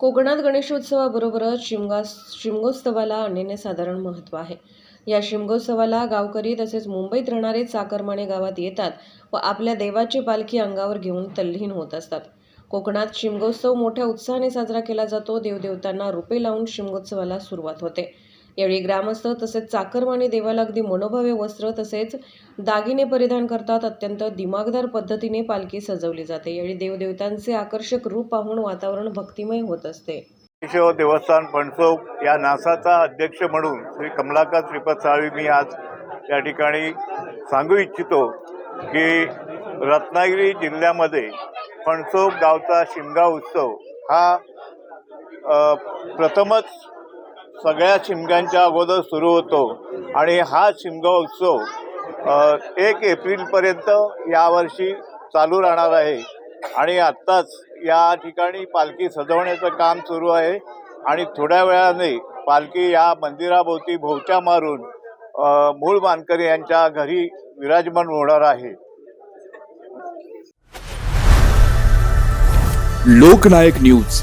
कोकणात गणेशोत्सवाबरोबरच शिमगा शिमगोत्सवाला अनन्यसाधारण महत्त्व आहे. या शिमगोत्सवाला गावकरी तसेच मुंबईत राहणारे चाकरमाने गावात येतात व आपल्या देवाची पालखी अंगावर घेऊन तल्लीन होत असतात. कोकणात शिमगोत्सव मोठ्या उत्साहाने साजरा केला जातो. देवदेवतांना रुपे लावून शिमगोत्सवाला सुरुवात होते. यावेळी ग्रामस्थ तसेच चाकरमाने देवाला अगदी मनोभावे वस्त्र तसेच दागिने परिधान करतात. अत्यंत दिमागदार पद्धतीने पालखी सजवली जाते. यावेळी देवदेवतांचे आकर्षक रूप पाहून वातावरण भक्तिमय होत असते. देवस्थान फणसोप या नासाचा अध्यक्ष म्हणून श्री कमलाकर श्रीपद साळवी मी आज या ठिकाणी सांगू इच्छितो की रत्नागिरी जिल्ह्यामध्ये फणसोप गावचा शिमगा उत्सव हा प्रथमच सगळ्या शिमग्यांच्या अगोदर सुरू होतो. आणि हा शिमगा उत्सव एक एप्रिलपर्यंत यावर्षी चालू राहणार आहे. आणि आत्ताच या ठिकाणी पालखी सजवण्याचं काम सुरू आहे. आणि थोड्या वेळाने पालखी या मंदिराभोवती भोवच्या मारून मूळ मानकरी यांच्या घरी विराजमान होणार आहे. लोकनायक न्यूज.